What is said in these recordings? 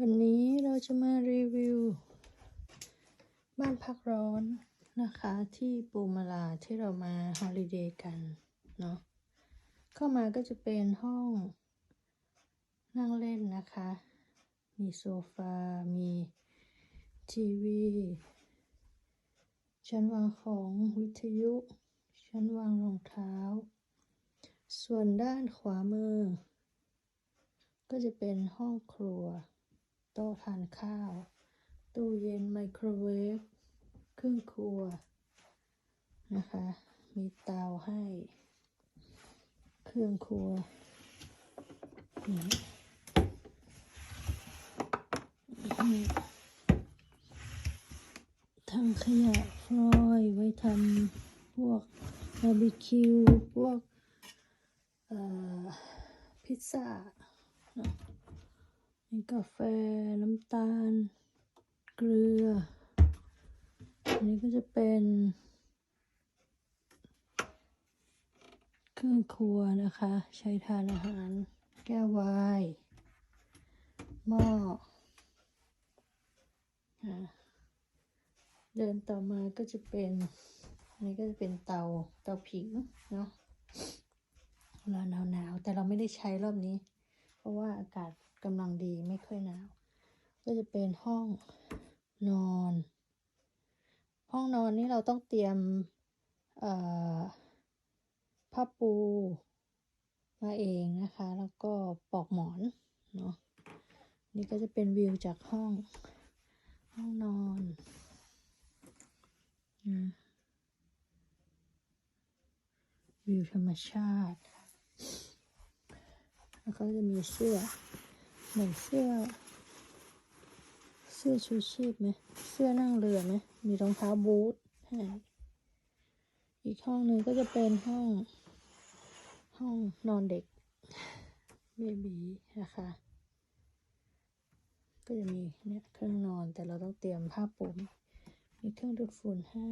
วันนี้เราจะมารีวิว บ้านพักร้อนนะคะที่ปูมาลาที่เรามาฮอลิเดย์กันเนาะเข้ามาก็จะเป็นห้อง นั่งเล่นนะคะ มีโซฟา มีทีวี ชั้นวางของวิทยุ ชั้นวางรองเท้า ส่วนด้านขวามือ ก็จะเป็นห้องครัว โต๊ะทานข้าว ตู้เย็นไมโครเวฟเครื่องครัวนะคะ มีเตาให้ เครื่องครัวนี่ถังขยะฟลอยไว้ทำพวกบาร์บีคิว พวกพิซซ่า มีกาแฟน้ำตาล เกลือ อันนี้ก็จะเป็น เครื่องครัวนะคะ ใช้ทานอาหาร แก้วไวน์หม้ออะเดินต่อมาก็จะเป็น อันนี้ก็จะเป็นเตาเตาผิงเนาะเวลาหนาวๆแต่เราไม่ได้ใช้รอบนี้ เพราะว่าอากาศ กำลังดีไม่ค่อยหนาว ก็จะเป็นห้องนอน ห้องนอนนี่เราต้องเตรียมผ้าปูมาเองนะคะ แล้วก็ปลอกหมอนเนาะนี่ก็จะเป็นวิวจากห้อง ห้องนอนวิวธรรมชาติ แล้วก็จะมีเสื้อ เหมือนเสื้อ เสื้อชูชีพไหม เสื้อนั่งเรือไหม มีรองเท้าบูทให้อีกห้องหนึ่งก็จะเป็นห้อง ห้องนอนเด็กเบบีนะคะ ก็จะมีเนี่ยเครื่องนอนแต่เราต้องเตรียมผ้าปูมีเครื่องดูดฝุ่นให้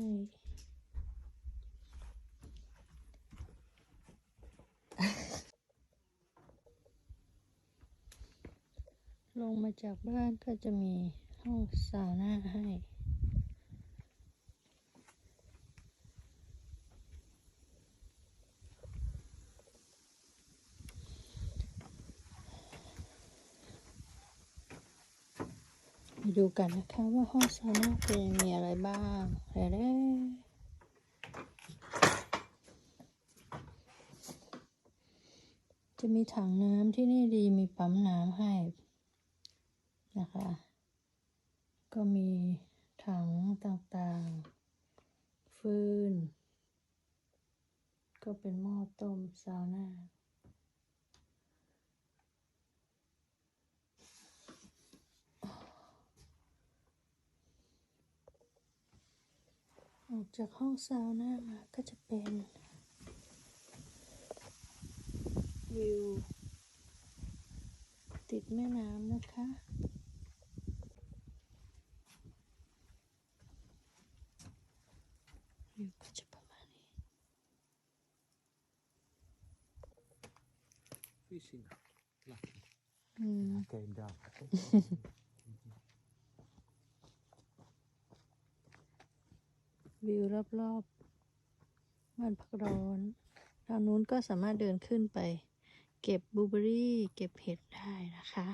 ลงมาจากบ้านก็จะมีห้องซาวน่าให้มาดูกันนะคะว่าห้องซาวน่าเป็นมีอะไรบ้างแร่จะมีถังน้ำที่นี่ดีมีปั๊มน้ำให้ นะคะ ก็มีถังต่างๆ ฟืน ก็เป็นหม้อต้มซาวน่าออกจากห้องซาวน่ามาก็จะเป็น วิว ติดแม่น้ำนะคะ วิวก็จะประมาณนี้ Fishing. Like อืม came down. วิวรอบๆบ้านพักร้อน ทางนู้นก็สามารถเดินขึ้นไป เก็บบลูเบอรี่ เก็บเห็ดได้นะคะ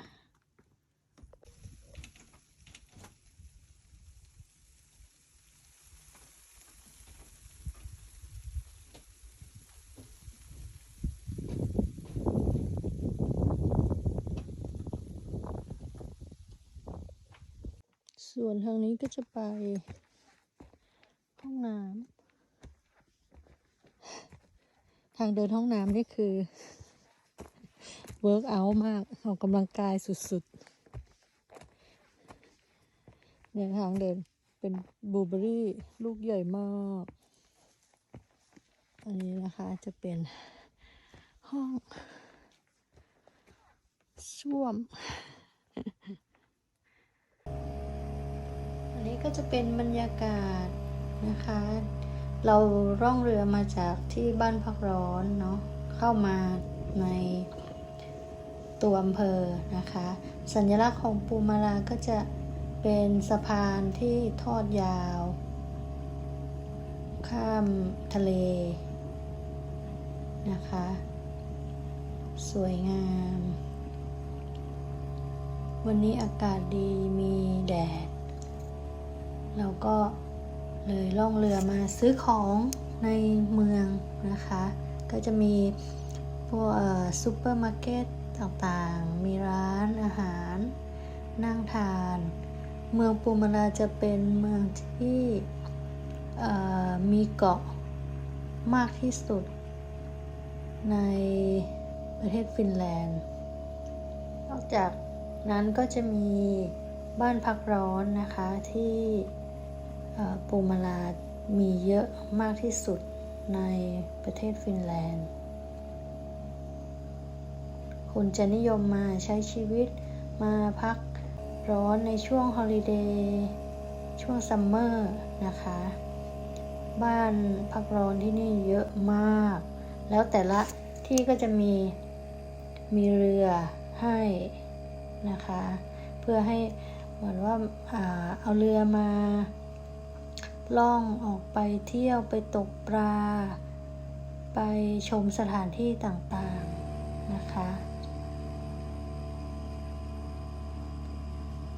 ส่วนทางนี้ก็จะไป ห้องน้ำทางเดินห้องน้ำนี่คือเวิร์กอัลมากออกกำลังกายสุดๆ เนี่ยทางเดินเป็นบลูเบอรี่ลูกใหญ่มาก อันนี้นะคะจะเป็นห้องส้วม จะเป็นบรรยากาศนะคะ เราร่องเรือมาจากที่บ้านพักร้อนเนาะเข้ามาในตัวอำเภอนะคะ สัญลักษณ์ของปูมาลาก็จะเป็นสะพานที่ทอดยาว ข้ามทะเลนะคะ สวยงาม วันนี้อากาศดีมีแดด เราก็เลยล่องเรือมาซื้อของในเมืองนะคะ ก็จะมีพวกซูเปอร์มาร์เก็ตต่างๆ มีร้านอาหาร นั่งทาน เมืองปูมาลาจะเป็นเมืองที่มีเกาะมากที่สุด ในประเทศฟินแลนด์ นอกจากนั้นก็จะมีบ้านพักร้อนนะคะที่ ปูมาลามีเยอะมากที่สุดในประเทศฟินแลนด์คุณจะนิยมมาใช้ชีวิตมาพักร้อนในช่วงฮอลิเดย์ช่วงซัมเมอร์นะคะ บ้านพักร้อนที่นี่เยอะมาก แล้วแต่ละที่ก็จะมีมีเรือให้นะคะ เพื่อให้เหมือนว่าอ่าเอาเรือมา ล่องออกไปเที่ยวไปตกปลา ไปชมสถานที่ต่างๆนะคะ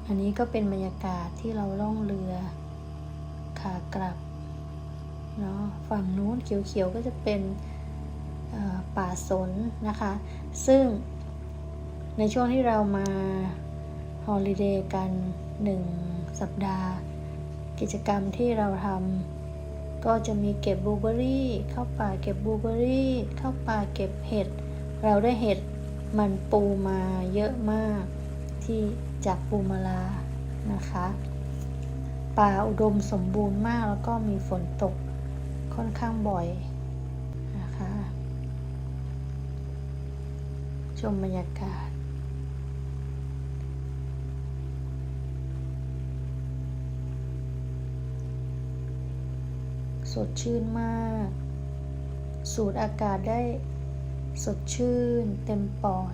อันนี้ก็เป็นบรรยากาศที่เราล่องเรือขากลับเนาะฝั่งนู้นเขียวๆก็จะเป็นป่าสนนะคะ ซึ่งในช่วงที่เรามาฮอลิเดย์กันหนึ่งสัปดาห์ กิจกรรมที่เราทำก็จะมีเก็บบลูเบอรี่ เข้าป่าเก็บบลูเบอรี่ เข้าป่าเก็บเห็ด เราได้เห็ดมันปูมาเยอะมาก ที่จากปูมาลานะคะ ป่าอุดมสมบูรณ์มากแล้วก็มีฝนตกค่อนข้างบ่อยนะคะ ชมบรรยากาศ สดชื่นมาก สูดอากาศได้สดชื่นเต็มปอด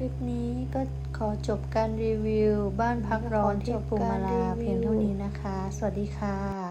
คลิปนี้ก็ขอจบการรีวิว บ้านพักร้อนที่ปูมาลาเพียงเท่านี้นะคะ สวัสดีค่ะ